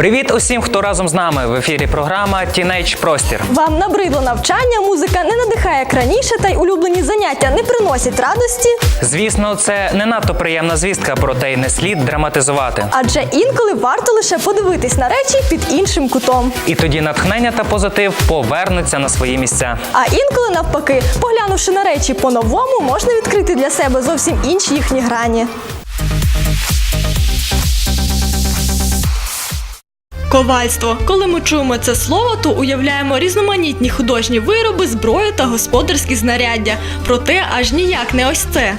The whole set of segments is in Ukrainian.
Привіт усім, хто разом з нами в ефірі програма Тінейдж Простір. Вам набридло навчання, музика не надихає як раніше, та й улюблені заняття не приносять радості, Звісно, це не надто приємна звістка, проте й не слід драматизувати. адже інколи варто лише подивитись на речі під іншим кутом. І тоді натхнення та позитив повернуться на свої місця. А інколи, навпаки, поглянувши на речі по-новому, можна відкрити для себе зовсім інші їхні грані. Ковальство. Коли ми чуємо це слово, то уявляємо різноманітні художні вироби, зброю та господарські знаряддя. Проте аж ніяк не ось це.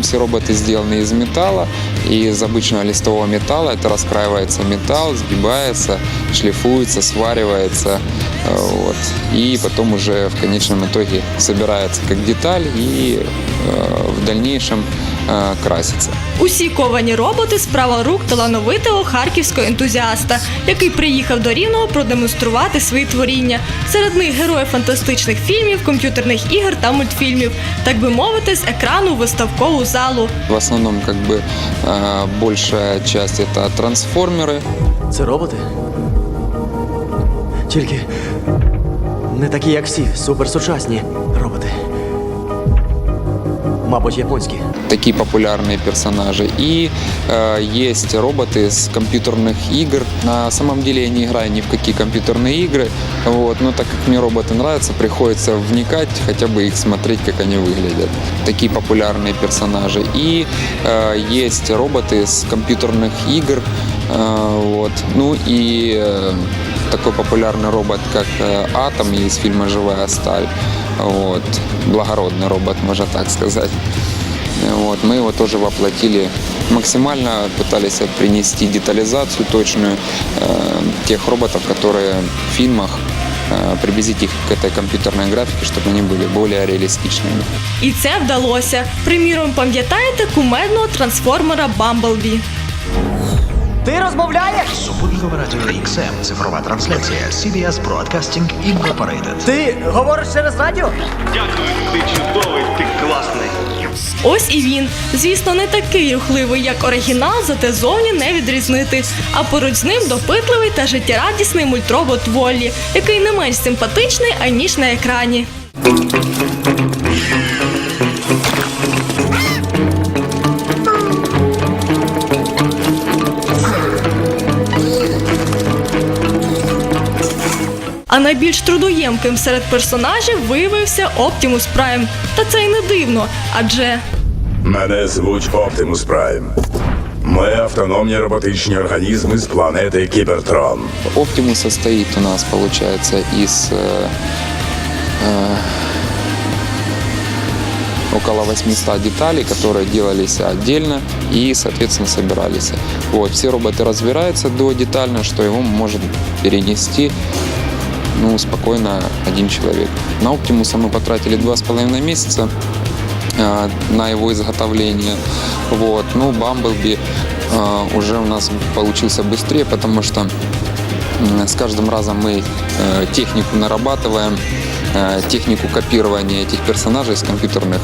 Все роботы сделаны из металла, и из обычного листового металла это раскраивается металл, сгибается, шлифуется, сваривается, э, вот, и потом уже в конечном итоге собирается как деталь и э, в дальнейшем э, красится. Усі ковані роботи справа рук талановитого харківського ентузіаста, який приїхав до Рівного продемонструвати свої творіння. Серед них герої фантастичних фільмів, комп'ютерних ігор та мультфільмів, так би мовити, з екрану в виставкову залу. В основном как бы э, большая часть это трансформеры, Це роботи? Тільки не такі, як всі, суперсучасні роботи. Мабуть, японські. Такие популярные персонажи. И э, есть роботы с компьютерных игр. На самом деле я не играю ни в какие компьютерные игры, вот, но так как мне роботы нравятся, приходится вникать, хотя бы их смотреть, как они выглядят. Такие популярные персонажи. И э, есть роботы с компьютерных игр. э, вот. Ну и э, такой популярный робот, как э, Атом из фильма «Живая сталь». Вот. Благородный робот, можно так сказать. Вот, мы его тоже воплотили максимально, пытались принести детализацию точную э, тех роботов, которые в фильмах, э, приблизить их к этой компьютерной графике, чтобы они были более реалистичными. І це вдалося. Приміром, пам'ятаєте кумедного трансформера Бамблбі? Ти розмовляєш? Супутникове радіо XM. Цифрова трансляція. CBS Broadcasting Incorporated. Ти говориш через радіо? Дякую, ти чудовий, ти класний. Ось і він. Звісно, не такий рухливий, як оригінал, зате зовні не відрізнити. А поруч з ним допитливий та життєрадісний мультробот Воллі, який не менш симпатичний, аніж на екрані. А найбільш трудоємким серед персонажів виявився Оптімус Прайм. Та це й не дивно, адже Мене звуть Оптимус Прайм. Ми автономні роботичні організми з планети Кібертрон. Оптимус состоит у нас, получается, из э, э, около 800 деталей, которые делались отдельно и, соответственно, собирались. Вот, все роботы разбираются до детально, что его может перенести ну, спокойно один человек. На Оптимуса мы потратили два с половиной месяца э, на его изготовление. Вот. Ну, Бамблби э, уже у нас получился быстрее, потому что м, с каждым разом мы э, технику нарабатываем, э, технику копирования этих персонажей с компьютерных,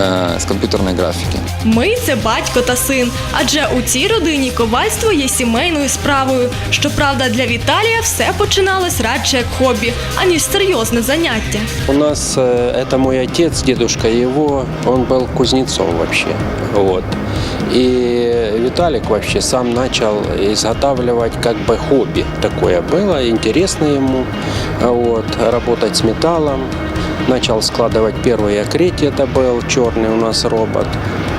э, с компьютерной графики. ми це батько та син. Адже у цій родині ковальство є сімейною справою. Щоправда, для Віталія все починалось радше як хобі, аніж серйозне заняття. У нас э, это мой отец, дедушка его, он был кузнецом вообще. Вот. И Виталик вообще сам начал изготавливать как бы хобби такое было, интересно ему вот, работать с металлом. Начал складывать первые окрети, это был черный у нас робот.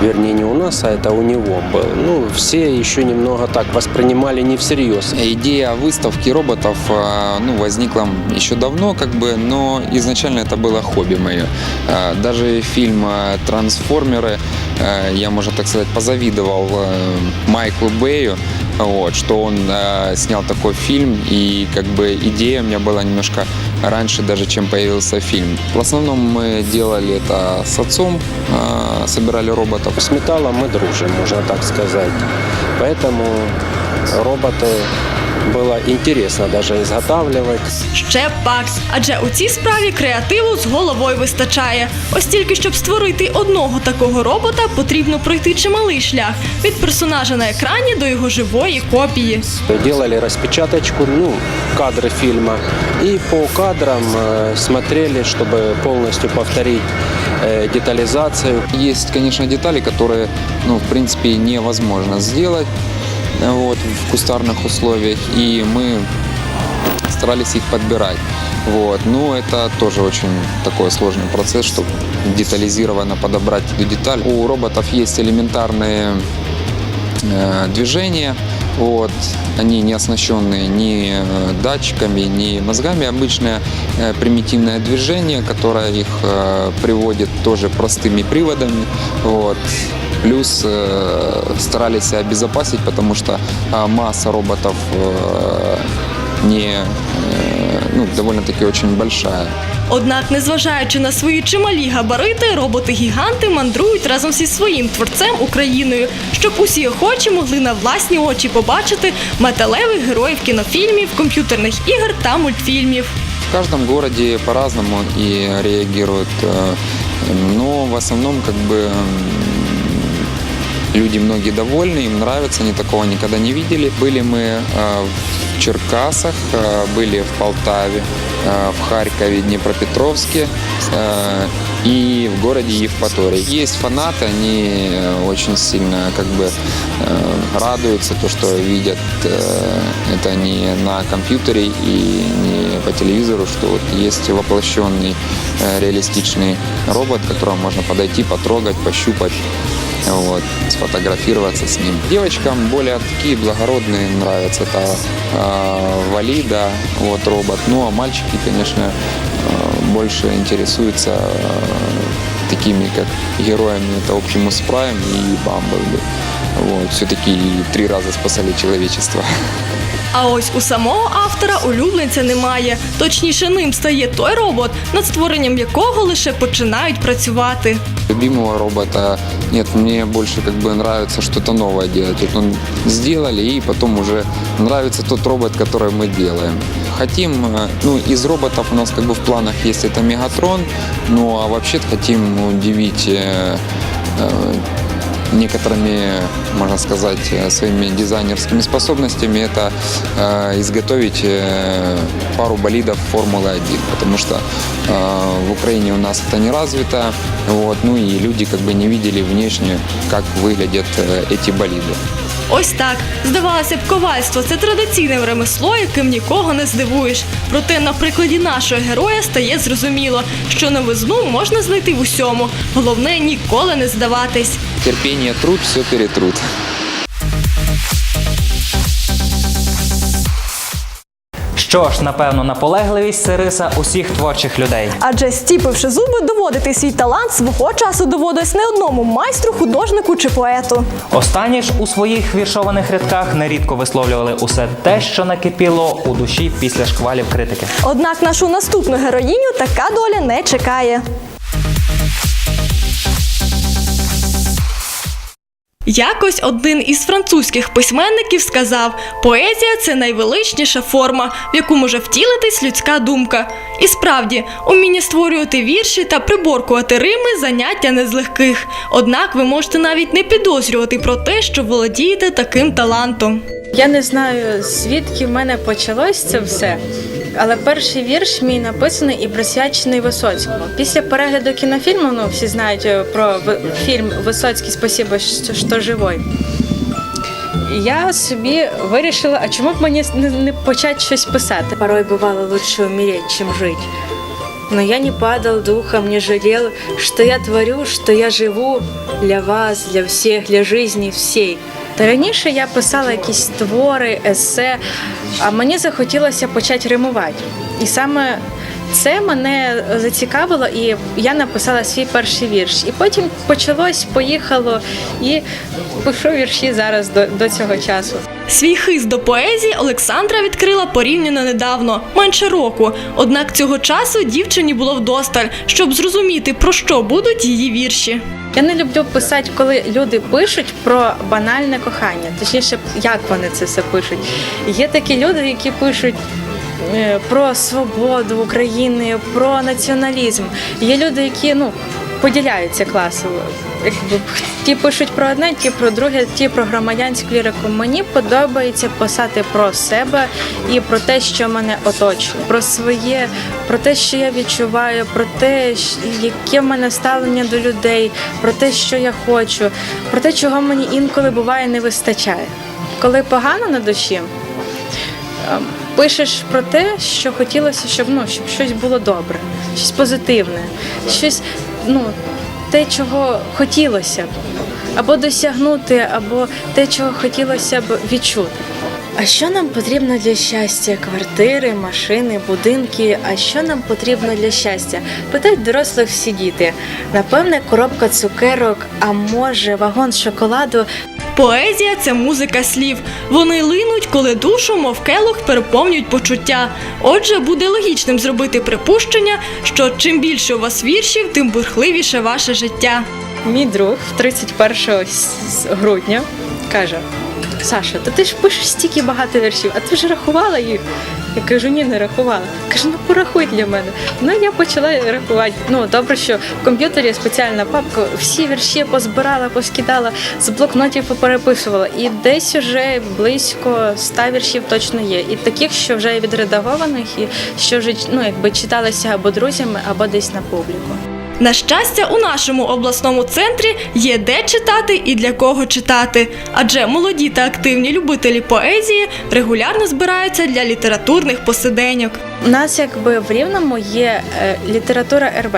Вернее, не у нас, а это у него был. Ну, все еще немного так воспринимали не всерьез. Идея выставки роботов э, ну, возникла еще давно, как бы, но изначально это было хобби мое. Э, Даже фильм «Трансформеры» я, можно так сказать, позавидовал Майклу Бэю, вот, что он э, снял такой фильм, и как бы идея у меня была немножко раньше даже, чем появился фильм. В основном мы делали это с отцом, э, собирали роботов. С металлом мы дружим, можно так сказать. Поэтому роботы было интересно даже изготавливать. Ще б бакс, адже у цій справі креативу з головою вистачає. Ось тільки щоб створити одного такого робота, потрібно пройти чималий шлях від персонажа на екрані до його живої копії. Делали распечаточку, ну, кадры фильма, и по кадрам э, смотрели, чтобы полностью повторить э, детализацию. Есть, конечно, детали, которые, ну, в принципе, невозможно сделать э, вот, в кустарных условиях, и мы старались их подбирать. Вот. Но это тоже очень такой сложный процесс, чтобы детализированно подобрать эту деталь. У роботов есть элементарные э, движения, вот, они не оснащенные ни э, датчиками, ни мозгами. Обычное э, примитивное движение, которое их э, приводит тоже простыми приводами. Вот. Плюс старались себя обезопасить, потому что масса роботов не, ну, довольно-таки очень большая. Однак, незважаючи на свої чималі габарити, роботи-гіганти мандрують разом зі своїм творцем Україною, щоб усі охочі могли на власні очі побачити металевих героїв кінофільмів, комп'ютерних ігор та мультфільмів. В каждом городе по-разному и реагируют, э, но в основном как бы м, люди многие довольны, им нравится, они такого никогда не видели. Были мы э, в Черкасах, э, были в Полтаве, э, В Харькове, Днепропетровске э, и в городе Евпатории. Есть фанаты, они э, очень сильно как бы э, радуются, то, что видят э, это не на компьютере и не по телевизору, что вот есть воплощенный э, реалистичный робот, к которому можно подойти, потрогать, пощупать. Вот, сфотографироваться с ним. Девочкам более такие благородные нравятся. Это э, Валида, вот робот. Ну а мальчики, конечно, э, больше интересуются э, такими как героями. Это Optimus Prime и Бамблби. Вот, все-таки три раза спасали человечество. А ось у самого автора улюбленця немає. Точніше, ним стає той робот, над створенням якого лише починають працювати. Любимого робота нет, мне больше как бы нравится что-то новое делать. Вот он сделали, и потом уже нравится тот робот, который мы делаем. Хотим, э, ну, из роботов у нас как бы в планах есть это Мегатрон, ну, а вообще хотим удивить э, э, некоторыми, можно сказать, э, своими дизайнерскими способностями это э, изготовить э, пару болидов Формулы-1, потому что э, в Украине у нас это не развито, вот, ну и люди как бы не видели внешне, как выглядят э, эти болиды. Ось так. Здавалося б, ковальство це традиційне ремесло, яким нікого не здивуєш. Проте на прикладі нашого героя стає зрозуміло, що новизну можна знайти в усьому. Головне ніколи не здаватись. Терпение, труд, все перетрут. Що ж, напевно, наполегливість це риса усіх творчих людей. Адже стіпивши зуби, доводити свій талант свого часу доводилось не одному майстру, художнику чи поету. Останні ж у своїх віршованих рядках нерідко висловлювали усе те, що накипіло у душі після шквалів критики. Однак нашу наступну героїню така доля не чекає. Якось один із французьких письменників сказав: поезія це найвеличніша форма, в яку може втілитись людська думка. І справді, уміння створювати вірші та приборкувати рими заняття не з легких. Однак ви можете навіть не підозрювати про те, що володієте таким талантом. Я не знаю, звідки в мене почалось це все. Але перший вірш мій написаний і присвячений Висоцькому. Після перегляду кінофільму, ну всі знають е, про фільм Висоцький Спасибо, що, живой. Я собі вирішила, а чому б мені не, почати щось писати? Порой бувало лучше умереть, чим жити. Но я не падал духом, не жалел, что я творю, что я живу для вас, для всіх, для жизни всей. Та раніше я писала якісь твори, есе, а мені захотілося почати римувати. І саме це мене зацікавило, і я написала свій перший вірш. І потім почалось, поїхало, і пишу вірші зараз до, до цього часу. Свій хист до поезії Олександра відкрила порівняно недавно, менше року. Однак цього часу дівчині було вдосталь, щоб зрозуміти, про що будуть її вірші. Я не люблю писати, коли люди пишуть про банальне кохання, точніше, як вони це все пишуть. Є такі люди, які пишуть. е, Про свободу України, про націоналізм. Є люди, які ну поділяються. Якби ті пишуть про одне, ті про друге, ті про громадянську лірику. Мені подобається писати про себе і про те, що мене оточує, про своє, про те, що я відчуваю, про те, яке в мене ставлення до людей, про те, що я хочу, про те, чого мені інколи буває не вистачає. Коли погано на душі, ем, пишеш про те, що хотілося, щоб ну щоб щось було добре, щось позитивне, щось, ну те, чого хотілося б або досягнути, або те, чого хотілося б відчути. А що нам потрібно для щастя? Квартири, машини, будинки. А що нам потрібно для щастя? Питають дорослих всі діти. Напевне, коробка цукерок, а може, вагон шоколаду. Поезія це музика слів. Вони линуть, коли душу, мов келух, переповнюють почуття. Отже, буде логічним зробити припущення, що чим більше у вас віршів, тим бурхливіше ваше життя. Мій друг 31 с- с- грудня каже: Саша, та ти ж пишеш стільки багато віршів, а ти ж рахувала їх? Я кажу, ні, не рахувала. Каже, ну порахуй для мене. Ну я почала рахувати. Ну добре, що в комп'ютері спеціальна папка, всі вірші позбирала, поскидала, з блокнотів попереписувала. І десь уже близько 100 віршів точно є. І таких, що вже відредагованих, і що вже ну, якби читалися або друзями, або десь на публіку. На щастя, у нашому обласному центрі є де читати і для кого читати. Адже молоді та активні любителі поезії регулярно збираються для літературних посиденьок. У нас якби в Рівному є е, література РВ,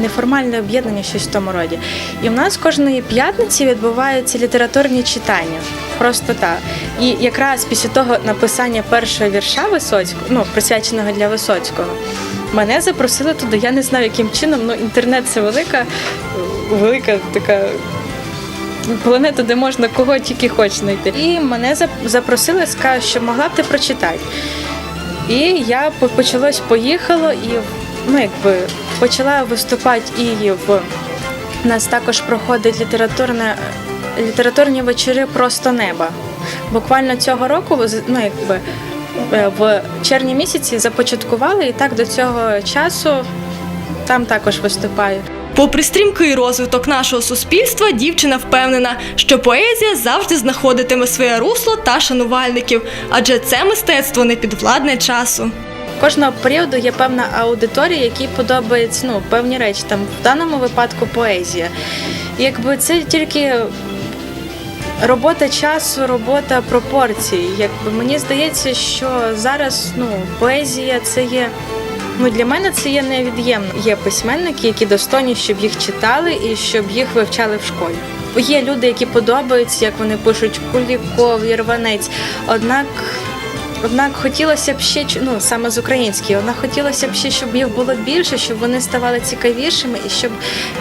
неформальне об'єднання, щось в тому роді. І в нас кожної п'ятниці відбуваються літературні читання. Просто так. І якраз після того написання першого вірша Висоцького, ну присвяченого для Висоцького, мене запросили туди. Я не знаю, яким чином. Ну інтернет це велика, велика така планета, де можна кого тільки хоч знайти. І мене запросили, сказали, що могла б ти прочитати. І я по- почалось, поїхало і ну, якби почала виступати і в нас також проходить літературне літературні вечори просто неба. Буквально цього року, ну якби в червні місяці започаткували, і так до цього часу там також виступаю. Попри стрімкий розвиток нашого суспільства, дівчина впевнена, що поезія завжди знаходитиме своє русло та шанувальників, адже це мистецтво не підвладне часу. Кожного періоду є певна аудиторія, якій подобаються ну, певні речі. Там в даному випадку поезія. Якби це тільки робота часу, робота пропорцій. Якби мені здається, що зараз ну, поезія це є. Ну, для мене це є невід'ємно. Є письменники, які достойні, щоб їх читали і щоб їх вивчали в школі. Є люди, які подобаються, як вони пишуть Куліков, Єрванець. Однак Однак хотілося б ще ну саме з української, однак хотілося б ще, щоб їх було більше, щоб вони ставали цікавішими, і щоб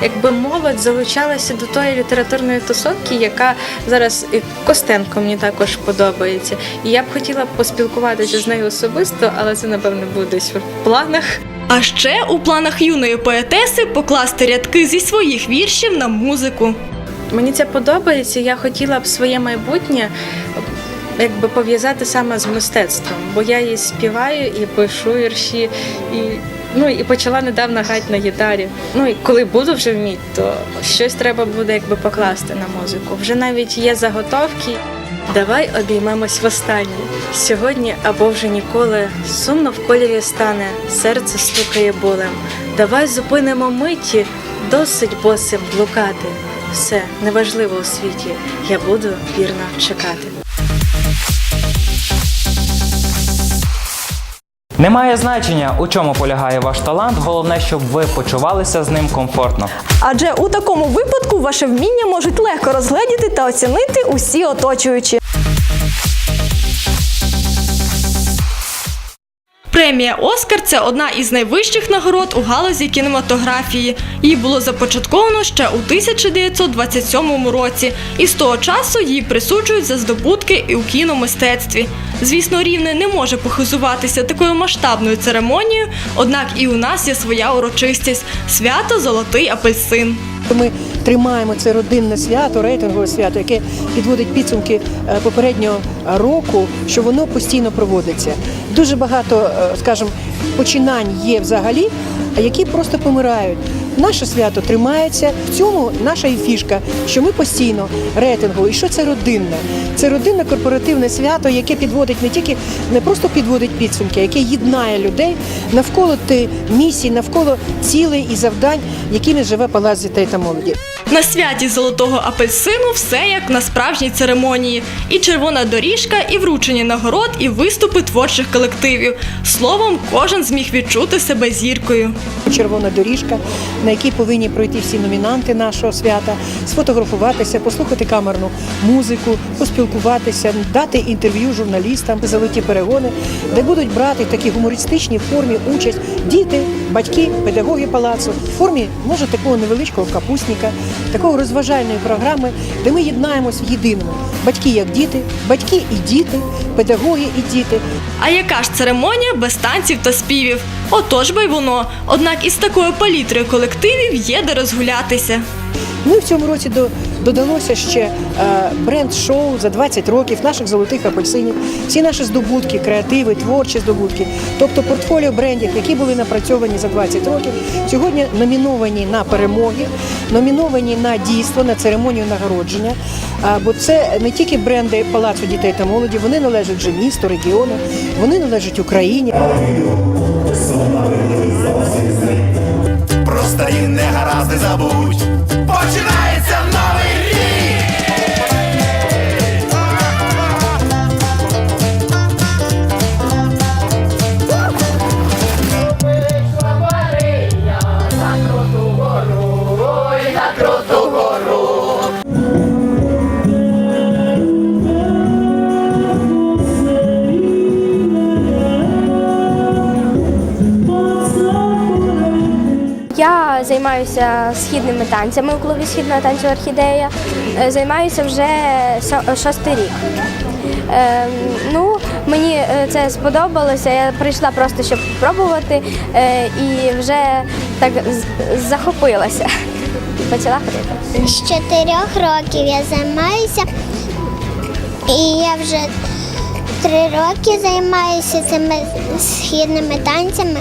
якби молодь залучалася до тої літературної тусовки, яка зараз і Костенко мені також подобається. І я б хотіла поспілкуватися з нею особисто, але це напевно буде десь в планах. А ще у планах юної поетеси покласти рядки зі своїх віршів на музику. Мені це подобається. Я хотіла б своє майбутнє якби пов'язати саме з мистецтвом, бо я її співаю і пишу вірші, і ну і почала недавно грати на гітарі. Ну і коли буду вже вміти, то щось треба буде якби покласти на музику. Вже навіть є заготовки. Давай обіймемось востаннє. Сьогодні або вже ніколи сумно в кольорі стане, серце стукає болем. Давай зупинимо миті, досить босим блукати. Все неважливо у світі. Я буду вірно чекати. Немає значення, у чому полягає ваш талант. Головне, щоб ви почувалися з ним комфортно. Адже у такому випадку ваше вміння можуть легко розгледіти та оцінити усі оточуючі. Премія Оскар це одна із найвищих нагород у галузі кінематографії. Її було започатковано ще у 1927 році, і з того часу її присуджують за здобутки і у кіномистецтві. Звісно, рівне не може похизуватися такою масштабною церемонією, однак і у нас є своя урочистість свято Золотий апельсин. Ми тримаємо це родинне свято, рейтингове свято, яке підводить підсумки е, попереднього року, що воно постійно проводиться. Дуже багато, е, скажімо, починань є взагалі, які просто помирають. Наше свято тримається. В цьому наша і фішка, що ми постійно рейтингово. І що це родинне? Це родинне корпоративне свято, яке підводить не тільки не просто підводить підсумки, яке єднає людей навколо ти місій, навколо цілей і завдань, якими живе палац дітей та молоді. На святі золотого апельсину все як на справжній церемонії. І червона доріжка, і вручення нагород, і виступи творчих колективів. Словом, кожен зміг відчути себе зіркою. червона доріжка, на якій повинні пройти всі номінанти нашого свята, сфотографуватися, послухати камерну музику, поспілкуватися, дати інтерв'ю журналістам, золоті перегони, де будуть брати в такій гумористичній формі участь діти, батьки, педагоги палацу в формі може такого невеличкого капусника, такого розважальної програми, де ми єднаємось в єдиному. Батьки як діти, батьки і діти, педагоги і діти. А яка ж церемонія без танців та співів? Отож би й воно. Однак із такою палітрою колективів є де розгулятися. Ну і в цьому році до, додалося ще е, бренд-шоу за 20 років наших золотих апельсинів, всі наші здобутки, креативи, творчі здобутки, тобто портфоліо брендів, які були напрацьовані за 20 років, сьогодні номіновані на перемоги, номіновані на дійство, на церемонію нагородження. Бо це не тільки бренди Палацу дітей та молоді, вони належать вже місту, регіону, вони належать Україні. Про старі негаразди забудь. Watch it. Займаюся східними танцями у клубі східного танцю Орхідея. Е, Займаюся вже шостий рік. Е, ну, мені е, це сподобалося. Я прийшла просто щоб спробувати е, і вже так захопилася. Почала ходити. З чотирьох років я займаюся, і я вже три роки займаюся цими східними танцями.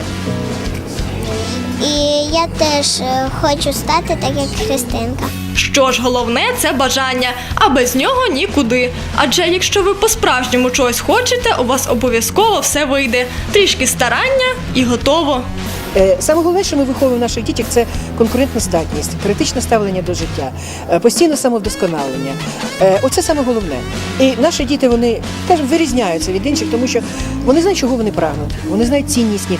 І я теж е, хочу стати так, як Христинка. Що ж, головне це бажання, а без нього нікуди. Адже якщо ви по-справжньому чогось хочете, у вас обов'язково все вийде. Трішки старання і готово. Е, Саме головне, що ми виховуємо в наших дітях, це конкурентна здатність, критичне ставлення до життя, е, постійне самовдосконалення. Е, Оце саме головне. І наші діти вони скажімо, вирізняються від інших, тому що вони знають, чого вони прагнуть. Вони знають ціннісні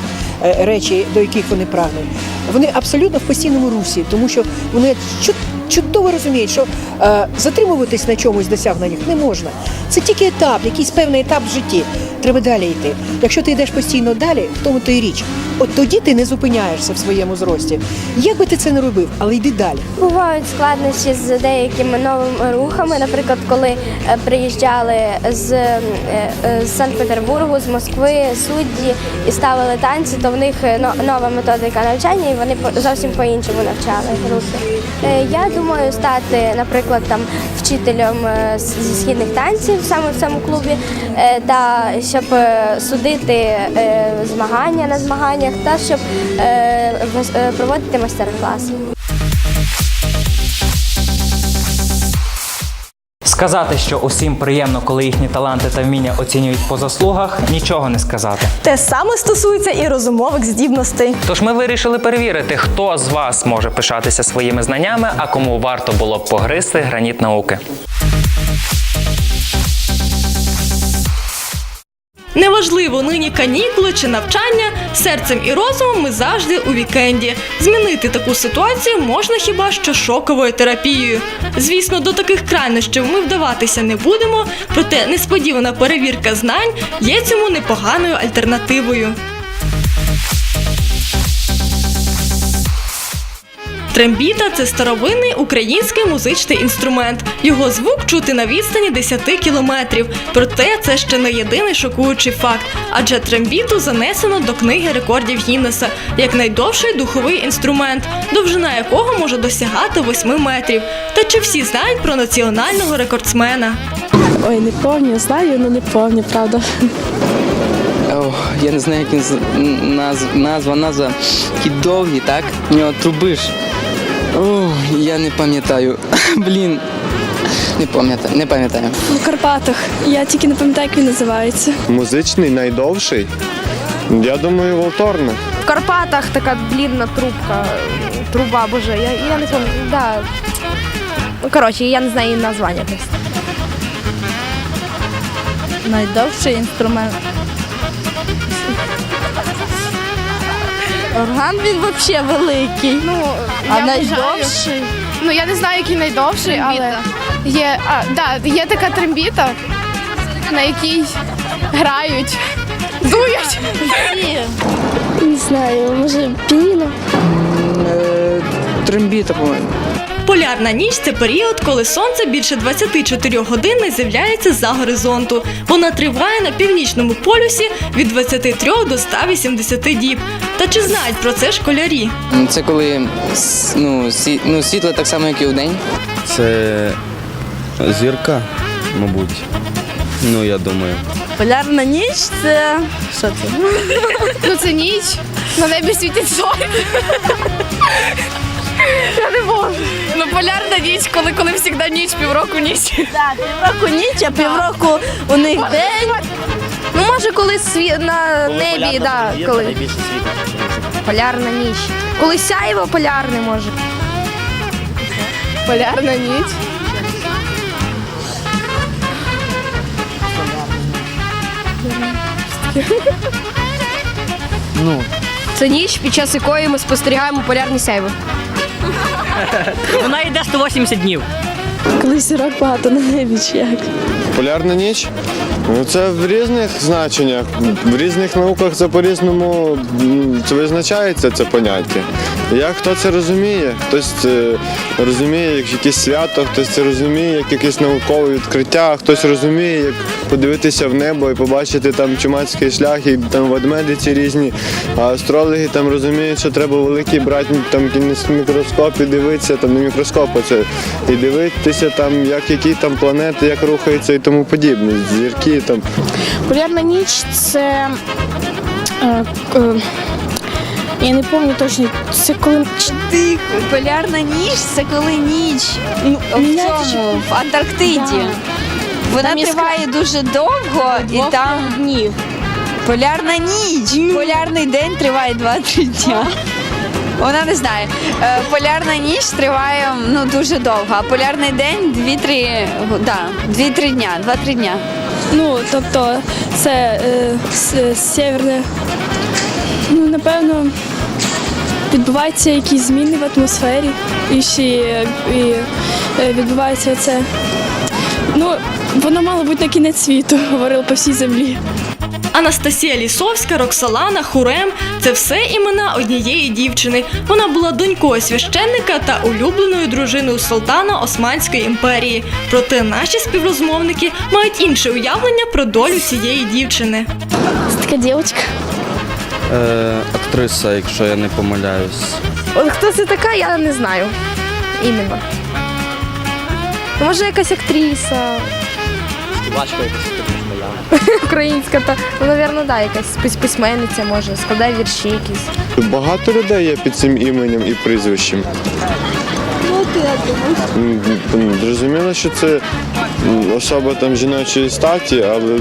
речі, до яких вони прагнуть. Вони абсолютно в постійному русі, тому що вони чу- чудово розуміють, що е, затримуватись на чомусь досягненнях не можна. Це тільки етап, якийсь певний етап в житті. Треба далі йти. Якщо ти йдеш постійно далі, в тому то і річ. От тоді ти не зупиняєшся в своєму зрості. Як би ти це не робив, але йди далі. Бувають складнощі з деякими новими рухами. Наприклад, коли е, приїжджали з, е, е, Санкт-Петербургу, з Москви судді і ставили танці, то в них нова методика навчання, і вони по- зовсім по-іншому навчали групи. Я думаю стати, наприклад, там вчителем е, зі східних танців саме в цьому клубі, е, та щоб е, судити змагання на змаганнях, та щоб проводити майстер-класи. Сказати, що усім приємно, коли їхні таланти та вміння оцінюють по заслугах, нічого не сказати. Те саме стосується і розумових здібностей. Тож ми вирішили перевірити, хто з вас може пишатися своїми знаннями, а кому варто було б погризти граніт науки. Неважливо нині канікули чи навчання, серцем і розумом ми завжди у вікенді. Змінити таку ситуацію можна хіба що шоковою терапією. Звісно, до таких крайнощів ми вдаватися не будемо, проте несподівана перевірка знань є цьому непоганою альтернативою. Трембіта це старовинний український музичний інструмент. Його звук чути на відстані 10 кілометрів. Проте це ще не єдиний шокуючий факт, адже трембіту занесено до книги рекордів Гіннеса як найдовший духовий інструмент, довжина якого може досягати 8 метрів. Та чи всі знають про національного рекордсмена? Ой, не пам'ятаю, знаю, але не пам'ятаю, правда. Я не знаю, як він з- назв, назва, назва. Такі довгі, так? У нього труби ж. Ох, я не пам'ятаю. Блін. Не пам'ятаю, не пам'ятаю. В Карпатах. Я тільки не пам'ятаю, як він називається. Музичний найдовший. Я думаю, Волторна. В Карпатах така длінна трубка, труба, боже, я, я не пам'ятаю. Да. Ну, коротше, я не знаю її названня просто. Найдовший інструмент. Орган він взагалі великий. Ну, а найдовший. Ну я не знаю, який найдовший, але є, а, да, є така трембіта, на якій грають, дують. Не знаю, може піно. Е, Трембіта, по-моєму. Полярна ніч це період, коли сонце більше 24 годин не з'являється за горизонту. Вона триває на північному полюсі від 23 до 180 діб. Та чи знають про це школярі? Це коли ну, сі, ну, світло так само, як і вдень. Це зірка, мабуть. Ну, я думаю. Полярна ніч це. Що це? Ну це ніч, на небі світять зорі. Я не можу. Ну полярна ніч, коли, коли завжди ніч, півроку ніч. Так, півроку ніч, а півроку у них день. Ну, може, коли сві... на небі, да, коли. Полярна ніч. Коли сяйво полярне може. Полярна ніч. Це ніч, під час якої ми спостерігаємо полярні сяйво. Вона йде 180 днів. Коли зірок багато на небі, чи як? Полярна ніч. Ну, це в різних значеннях. В різних науках це по-різному це визначається це поняття. Як хто це розуміє? Хтось це розуміє як якесь свято, хтось це розуміє як якесь наукове відкриття, хтось розуміє, як подивитися в небо і побачити там чумацький шлях і там ведмедиці різні. А астрологи там розуміють, що треба великий брати там мікроскоп і дивитися там не мікроскоп, а і дивитися там, як які там планети, як рухаються і тому подібне. Зірки там. Полярна ніч це. Е, е, я не пам'ятаю точно, це коли. Тихо, полярна ніч це коли ніч. Ну, в цьому, в Антарктиді. Вона Там є триває дуже довго і там днів. Полярна ніч. Полярний день триває 2-3 дня. Вона не знає. Е, Полярна ніч триває ну, дуже довго, а полярний день 2-3 го- да, 2-3 дня, 2-3 дня. Ну, тобто, це е, северне. Ну, напевно, відбуваються якісь зміни в атмосфері. І ще і, е, відбувається це. Ну, воно мало бути на кінець світу, говорили по всій землі. Анастасія Лісовська, Роксолана, Хурем це все імена однієї дівчини. Вона була донькою священника та улюбленою дружиною султана Османської імперії. Проте наші співрозмовники мають інше уявлення про долю цієї дівчини. Це така дівчинка. Е, актриса, якщо я не помиляюсь. От хто це така, я не знаю. Іменно. Може, якась актриса. Українська, то ну, напевно, да, якась пис- письменниця, може, складає вірші якісь. Багато людей є під цим іменем і прізвищем. М, м, Зрозуміло, що це особа там жіночої статі, але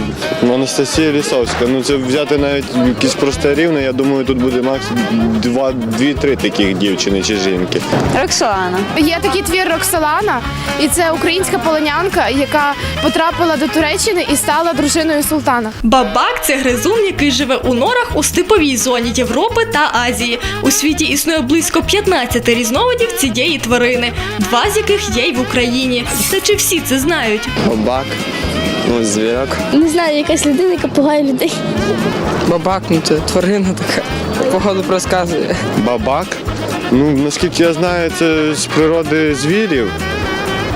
Анастасія Лісовська. Ну це взяти навіть якісь просте рівне, я думаю, тут буде максимум два, дві-три таких дівчини чи жінки. Роксолана. Є такий твір Роксолана, і це українська полонянка, яка потрапила до Туреччини і стала дружиною султана. Бабак це гризун, який живе у норах у степовій зоні Європи та Азії. У світі існує близько 15 різновидів цієї тварини, два з яких є й в Україні. Та чи всі це знають? Обак, ну, звірок. Не знаю, якась людина, яка пугає людей. Бабак, ну це тварина така. Погоду розказує. Бабак. Ну, наскільки я знаю, це з природи звірів.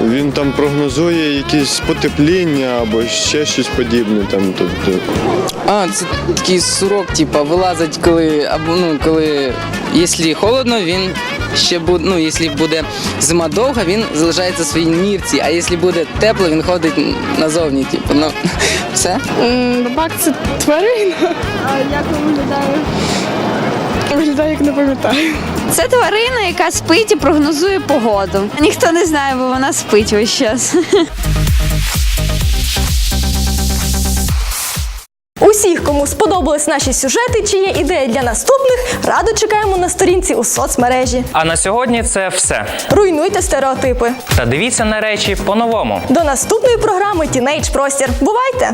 Він там прогнозує якісь потепління або ще щось подібне. Там, тобто. А, це такий сурок, типа, вилазить, коли або ну коли якщо холодно, він ще буде. Ну, якщо буде зима довга, він залишається в своїй нірці, а якщо буде тепло, він ходить назовні. Типу, ну все. Рибак це тварина. А як він виглядає? Виглядає, як не пам'ятаю. Це тварина, яка спить і прогнозує погоду. Ніхто не знає, бо вона спить весь час. Усіх, кому сподобались наші сюжети чи є ідеї для наступних, радо чекаємо на сторінці у соцмережі. А на сьогодні це все. Руйнуйте стереотипи. Та дивіться на речі по-новому. До наступної програми Тінейдж Простір. Бувайте!